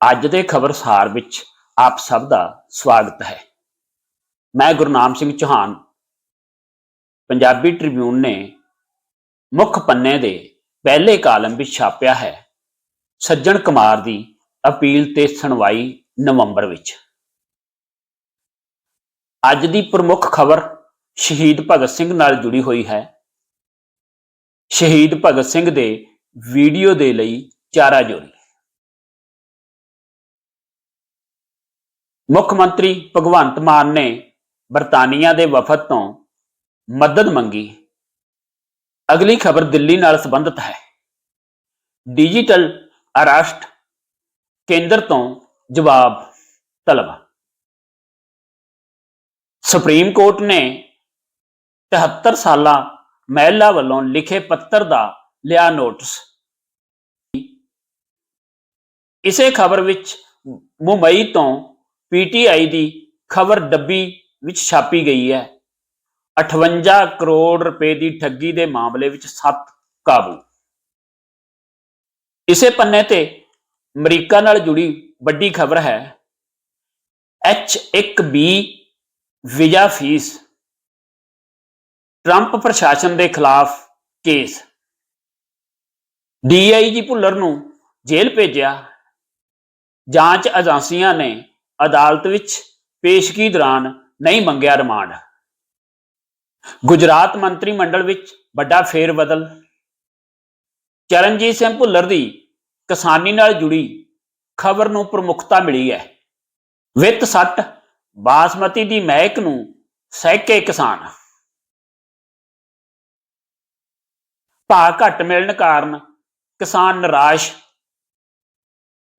ਅੱਜ ਦੇ ਖਬਰਸਾਰ ਵਿੱਚ ਆਪ ਸਭ ਦਾ ਸਵਾਗਤ ਹੈ। ਮੈਂ ਗੁਰਨਾਮ ਸਿੰਘ ਚੌਹਾਨ, ਪੰਜਾਬੀ ਟ੍ਰਿਬਿਊਨ ਨੇ ਮੁੱਖ ਪੰਨੇ ਦੇ ਪਹਿਲੇ ਕਾਲਮ ਵਿੱਚ ਛਾਪਿਆ ਹੈ ਸੱਜਣ ਕੁਮਾਰ ਦੀ ਅਪੀਲ ਤੇ ਸੁਣਵਾਈ ਨਵੰਬਰ ਵਿੱਚ। ਅੱਜ ਦੀ ਪ੍ਰਮੁੱਖ ਖਬਰ ਸ਼ਹੀਦ ਭਗਤ ਸਿੰਘ ਨਾਲ ਜੁੜੀ ਹੋਈ ਹੈ। ਸ਼ਹੀਦ ਭਗਤ ਸਿੰਘ ਦੇ ਵੀਡੀਓ ਦੇ ਲਈ ਚਾਰਾ ਜੋਰੀ ਮੁੱਖ ਮੰਤਰੀ ਭਗਵੰਤ ਮਾਨ ਨੇ ਬਰਤਾਨੀਆ ਦੇ ਵਫਦ ਤੋਂ ਮਦਦ ਮੰਗੀ। ਅਗਲੀ ਖਬਰ ਦਿੱਲੀ ਨਾਲ ਸੰਬੰਧਿਤ ਹੈ। ਡਿਜੀਟਲ ਅਰੈਸਟ ਕੇਂਦਰ ਤੋਂ ਜਵਾਬ ਤਲਬ ਸੁਪਰੀਮ ਕੋਰਟ ਨੇ 73 ਸਾਲਾ ਮਹਿਲਾ ਵੱਲੋਂ ਲਿਖੇ ਪੱਤਰ ਦਾ ਲਿਆ ਨੋਟਿਸ। ਇਸੇ ਖਬਰ ਵਿੱਚ ਮੁੰਬਈ ਤੋਂ ਪੀਟੀਆਈ ਦੀ ਖਬਰ ਡੱਬੀ ਵਿੱਚ ਛਾਪੀ ਗਈ ਹੈ। 58 ਕਰੋੜ ਰੁਪਏ ਦੀ ਠੱਗੀ ਦੇ ਮਾਮਲੇ ਵਿੱਚ 7 ਕਾਬੂ। ਇਸੇ ਪੰਨੇ ਤੇ ਅਮਰੀਕਾ ਨਾਲ ਜੁੜੀ ਵੱਡੀ ਖਬਰ ਹੈ। H1B visa fees. ਟਰੰਪ ਪ੍ਰਸ਼ਾਸਨ ਦੇ ਖਿਲਾਫ ਕੇਸ। ਡੀਆਈਜੀ ਭੁੱਲਰ ਨੂੰ ਜੇਲ੍ਹ ਭੇਜਿਆ। ਜਾਂਚ ਏਜੰਸੀਆਂ ਨੇ ਅਦਾਲਤ ਵਿੱਚ ਪੇਸ਼ਗੀ ਦੌਰਾਨ ਨਹੀਂ ਮੰਗਿਆ ਰਿਮਾਂਡ। ਗੁਜਰਾਤ ਮੰਤਰੀ ਮੰਡਲ ਵਿੱਚ ਵੱਡਾ ਫੇਰ ਬਦਲ ਚਰਨਜੀਤ ਸਿੰਘ ਭੁੱਲਰ ਦੀ ਕਿਸਾਨੀ ਨਾਲ ਜੁੜੀ ਖਬਰ ਨੂੰ ਪ੍ਰਮੁੱਖਤਾ ਮਿਲੀ ਹੈ। ਵਿੱਤ ਸੱਟ, ਬਾਸਮਤੀ ਦੀ ਮਹਿਕ ਨੂੰ ਸਹਿਕੇ ਕਿਸਾਨ। ਭਾਅ ਘੱਟ ਮਿਲਣ ਕਾਰਨ ਕਿਸਾਨ ਨਿਰਾਸ਼।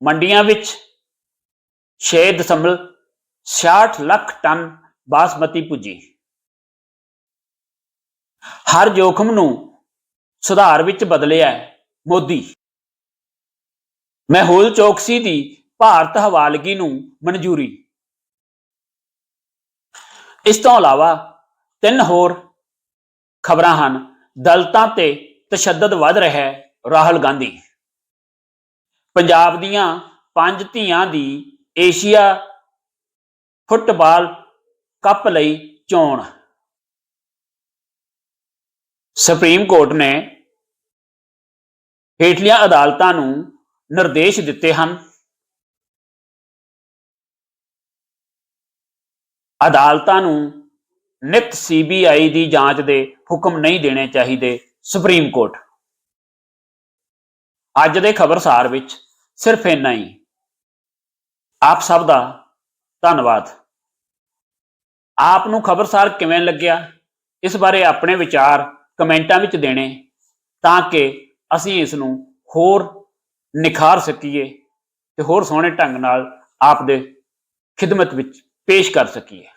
ਮੰਡੀਆਂ ਵਿੱਚ 6.66 ਲੱਖ ਟਨ ਬਾਸਮਤੀ ਪੁੱਜੀ ਹਰ ਜੋਖਮ ਨੂੰ ਸੁਧਾਰ ਵਿੱਚ ਬਦਲਿਆ ਮੋਦੀ। ਮਹਿੂਲ ਚੌਕਸੀ ਦੀ ਭਾਰਤ ਹਵਾਲਗੀ ਨੂੰ ਮਨਜ਼ੂਰੀ। ਇਸ ਤੋਂ ਇਲਾਵਾ ਤਿੰਨ ਹੋਰ ਖਬਰਾਂ ਹਨ। ਦਲਤਾਂ ਤੇ ਤਸ਼ੱਦਦ ਵੱਧ ਰਿਹਾ ਹੈ ਰਾਹੁਲ ਗਾਂਧੀ। ਪੰਜਾਬ ਦੀਆਂ ਪੰਜ ਧੀਆਂ ਦੀ ਏਸ਼ੀਆ ਫੁੱਟਬਾਲ ਕੱਪ ਲਈ ਚੋਣ। ਸੁਪਰੀਮ ਕੋਰਟ ਨੇ ਹੇਠਲੀਆਂ ਅਦਾਲਤਾਂ ਨੂੰ ਨਿਰਦੇਸ਼ ਦਿੱਤੇ ਹਨ। ਅਦਾਲਤਾਂ ਨੂੰ ਨਿਤ ਸੀਬੀਆਈ ਦੀ ਜਾਂਚ ਦੇ ਹੁਕਮ ਨਹੀਂ ਦੇਣੇ ਚਾਹੀਦੇ ਸੁਪਰੀਮ ਕੋਰਟ। ਅੱਜ ਦੇ ਖਬਰਸਾਰ ਵਿੱਚ ਸਿਰਫ ਇੰਨਾ ਹੀ। ਆਪ ਸਭ ਦਾ ਧੰਨਵਾਦ। ਆਪ ਨੂੰ ਖਬਰਸਾਰ ਕਿਵੇਂ ਲੱਗਿਆ? ਇਸ ਬਾਰੇ ਆਪਣੇ ਵਿਚਾਰ ਕਮੈਂਟਾਂ ਵਿੱਚ ਦੇਣੇ ਤਾਂ ਕਿ ਅਸੀਂ ਇਸ ਨੂੰ ਹੋਰ ਨਿਖਾਰ ਸਕੀਏ ਤੇ ਹੋਰ ਸੋਹਣੇ ਢੰਗ ਨਾਲ ਆਪ ਦੇ ਖਿਦਮਤ ਵਿੱਚ ਪੇਸ਼ ਕਰ ਸਕੀਏ।